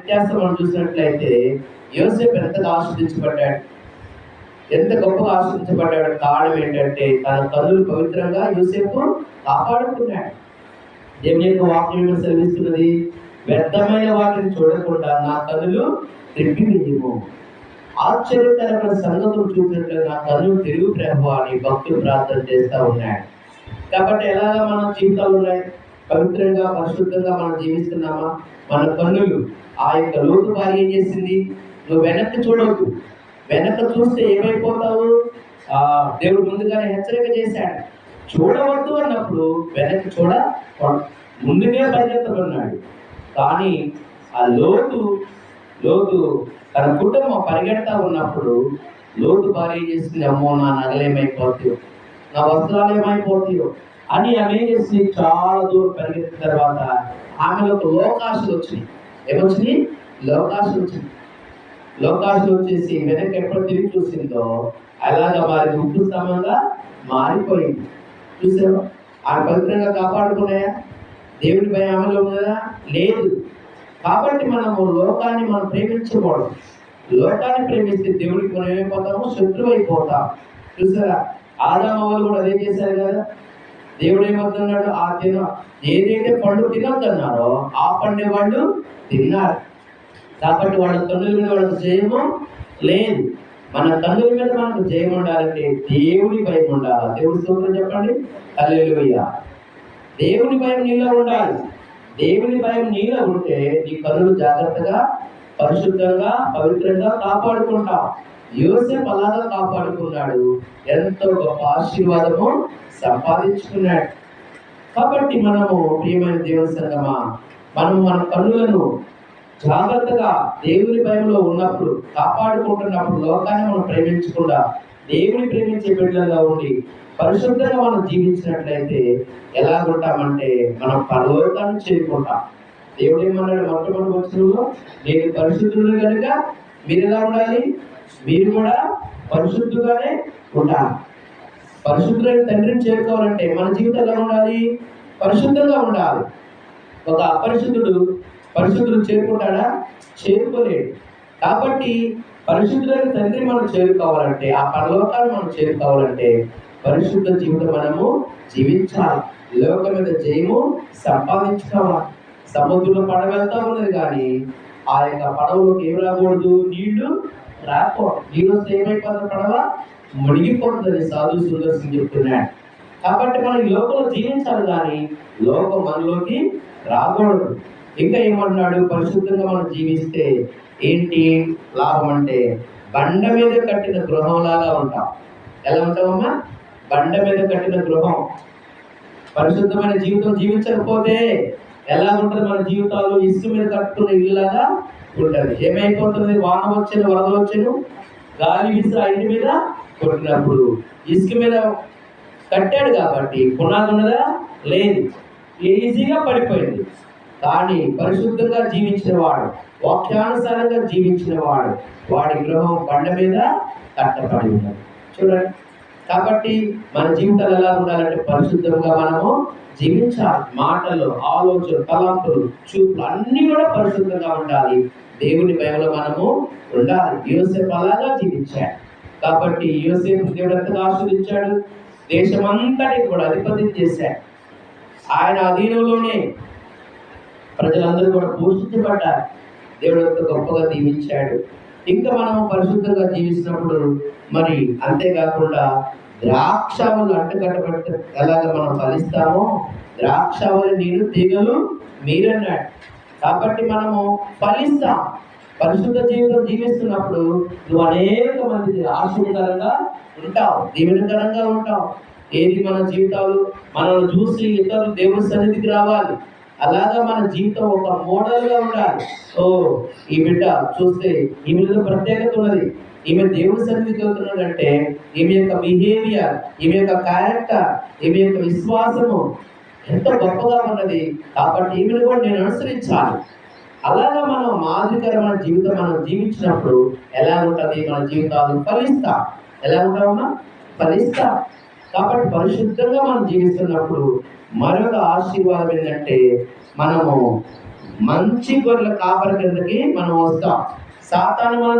వ్యత్యాసం మనం చూసినట్లయితే యోసేపు ఎంతగా ఆశ్రదించబడ్డాడు ఎంత గొప్పగా ఆశ్రదించబడ్డాడు కారణం ఏంటంటే తన కన్నులు పవిత్రంగా యోసేపు కాపాడుకున్నాడు. దేవుని యొక్క వాక్యం సెలవిస్తున్నది? వ్యర్థమైన వాటిని చూడకుండా నా కన్నులు త్రిప్పి వేయము ఆశ్చర్యకరమైన సంగతులు చూసినట్లు నా కన్నులు తిరుగు ప్రభు అని భక్తులు ప్రార్థన చేస్తూ ఉన్నాడు. కాబట్టి ఎలాగా మన జీవితాలు ఉన్నాయి? పవిత్రంగా పరిశుద్ధంగా మనం జీవిస్తున్నామా? మన కన్నులు ఆ యొక్క లోతు భార్య ఏం చేసింది? నువ్వు వెనక్కి చూడవద్దు వెనక చూస్తే ఏమైపోతావు? ఆ దేవుడు ముందుగానే హెచ్చరిక చేశాడు. చూడవద్దు అన్నప్పుడు వెనక్కి చూడ ముందుగా పరిగెత్తమన్నాడు కానీ ఆ లోతు లోతు తన కుటుంబం పరిగెడతా ఉన్నప్పుడు లోతు భార్య ఏం చేసింది? అమ్మో నా నగలేమైపోతాయో నా వస్త్రాలు ఏమైపోతాయో అని ఆమె చాలా దూరం పరిగెత్తిన తర్వాత ఆమెలో లోకాసులు వచ్చినాయి. ఏమొచ్చినాయి? లోకాసులు వచ్చినాయి. లోకాసులు వచ్చేసి వెనక్కి ఎప్పుడు తిరిగి చూసిందో అలాగ వారి ఉప్పు సమంగా మారిపోయింది. చూసావా ఆ పవిత్రంగా కాపాడుకున్నాయా? దేవుడి భయం అమలు ఉన్నదా? లేదు. కాబట్టి మనము లోకాన్ని మనం ప్రేమించకూడదు. లోకాన్ని ప్రేమిస్తే దేవుడికి మనం ఏమైపోతాము శత్రువు అయిపోతాం చూసారా ఆదాము వాళ్ళు కూడా అదే చేశారు కదా? దేవుడు ఏమంటున్నాడు ఆ తిన ఏదైతే పండు తినొద్దన్నారో ఆ పండే వాళ్ళు తిన్నారు. కాబట్టి వాళ్ళ కన్నుల మీద వాళ్ళకి జయము లేదు. మన తండ్రి మీద మనకు జయం ఉండాలంటే దేవుడి భయం ఉండాలి? దేవుడి స్తోత్రం చెప్పండి. హల్లెలూయా. దేవుని భయం నీలో ఉండాలి. దేవుని భయం నీలో ఉంటే నీ కన్నులు జాగ్రత్తగా పరిశుద్ధంగా పవిత్రంగా కాపాడుకుంటాం. యోసేపు అలాగా కాపాడుకున్నాడు. ఎంతో గొప్ప ఆశీర్వాదము సంపాదించుకున్నాడు. కాబట్టి మనము ప్రియమైన దేవుని సంగమా మనం మన కన్నులను జాగ్రత్తగా దేవుని భయంలో ఉన్నప్పుడు కాపాడుకుంటున్నప్పుడు లోకాన్ని మనం ప్రేమించకుండా దేవుని ప్రేమించే బిడ్డలుగా ఉండి పరిశుద్ధంగా మనం జీవించినట్లయితే ఎలా ఉంటామంటే మనం పరలోకాన్ని చేరుకుంటాం. దేవుడు ఏమన్నాడు మొట్టమొదటి వచ్చినలో నేను పరిశుద్ధుడు కనుక మీరు ఎలా ఉండాలి. మీరు కూడా పరిశుద్ధుగానే ఉండాలి. పరిశుద్ధులైన తండ్రిని చేరుకోవాలంటే మన జీవితం ఎలా ఉండాలి? పరిశుద్ధంగా ఉండాలి. ఒక అపరిశుద్ధుడు పరిశుద్ధుడు చేరుకుంటాడా? చేరుకోలేడు. కాబట్టి పరిశుద్ధులైన తండ్రి మనం చేరుకోవాలంటే ఆ పరలోకాన్ని మనం చేరుకోవాలంటే పరిశుద్ధ జీవితం మనము జీవించాలి. లోకం మీద జయము సంపాదించుకోవాలి. సముద్రంలో పడవ వెళ్తా ఉన్నది కానీ ఆ యొక్క పడవలోకి ఏం రాకూడదు నీళ్ళు రాకూడదు నీళ్ళు వస్తే ఏమైపోతుంది పడవ మునిగిపోతుందని సాధు సుదర్శన్ చెప్తున్నాడు. కాబట్టి మనం ఈ లోకంలో జీవించాలి కానీ లోకం మనలోకి రాకూడదు. ఇంకా ఏమన్నాడు పరిశుద్ధంగా మనం జీవిస్తే ఏంటి లాభం అంటే బండ మీద కట్టిన గృహంలాగా ఉంటాం. ఎలా ఉంటామమ్మా? బండ మీద కట్టిన గృహం. పరిశుద్ధమైన జీవితం జీవించకపోతే ఎలా ఉంటుంది మన జీవితాలు? ఇసుక మీద కట్టుకున్న ఇల్లులాగా ఉంటుంది. ఏమైపోతుంది వాన వచ్చాను వరదలు వచ్చాను? గాలి విసిరి ఇంటి మీద కొట్టినప్పుడు ఇసుక మీద కట్టాడు కాబట్టి పునాది ఉన్నదా? లేదు. ఈజీగా పడిపోయింది. కానీ పరిశుద్ధంగా జీవించిన వాడు వాక్యానుసారంగా జీవించిన వాడు వాడి గృహం బండ మీద కట్టబడి ఉన్నాడు. చూడండి. కాబట్టి మన జీవితాలు ఎలా ఉండాలంటే పరిశుద్ధంగా మనము జీవించాలి. మాటలు ఆలోచన తలంపులు చూపులు అన్ని కూడా పరిశుద్ధంగా ఉండాలి. దేవుని భయంలో మనము ఉండాలి. యోసేపు అలాగా జీవించాడు. కాబట్టి యోసేపు దేవుడు ఎంతగా ఆస్వాదించాడు దేశమంతటి కూడా అధిపతి చేశాడు. ఆయన అధీనంలోనే ప్రజలందరూ కూడా పోషించబడ్డారు దేవుడు ఎంత గొప్పగా దీవించాడు. ఇంకా మనం పరిశుద్ధంగా జీవిస్తున్నప్పుడు మరి అంతేకాకుండా ద్రాక్షావళి అంటగట్టబడితే ఎలాగ మనం ఫలిస్తామో? ద్రాక్షావళి నేను తీగలు మీరన్నాడు. కాబట్టి మనము ఫలిస్తాం. పరిశుద్ధ జీవితం జీవిస్తున్నప్పుడు నువ్వు అనేక మంది ఆశీర్వదకరంగా ఉంటావు దీవెనకరంగా ఉంటావు. ఏది మన జీవితాలు? మనల్ని చూసి ఇతరులు దేవుని సన్నిధికి రావాలి. అలాగా మన జీవితం ఒక మోడల్గా ఉండాలి. ఓ ఈ బిడ్డ చూస్తే ఈమెలో ప్రత్యేకత ఉన్నది. ఈమె దేవుని సన్నిధికి వెళ్తున్నాడంటే ఈమె యొక్క బిహేవియర్ ఈమె యొక్క క్యారెక్టర్ ఈమె యొక్క విశ్వాసము ఎంత గొప్పగా ఉన్నది. కాబట్టి ఈమెను కూడా నేను అనుసరించాలి. అలాగా మనం మాదిరికరమైన జీవితం మనం జీవించినప్పుడు ఎలా ఉంటుంది? మన జీవితాలు ఫలిస్తా ఎలా ఉంటామమ్మా ఫలిస్తా కాబట్టి పరిశుద్ధంగా మనం జీవిస్తున్నప్పుడు మరొక ఆశీర్వాదం ఏంటంటే మనము మంచి గొర్రెల కాపరి కిందకి మనం వస్తాం. సాతాను మనం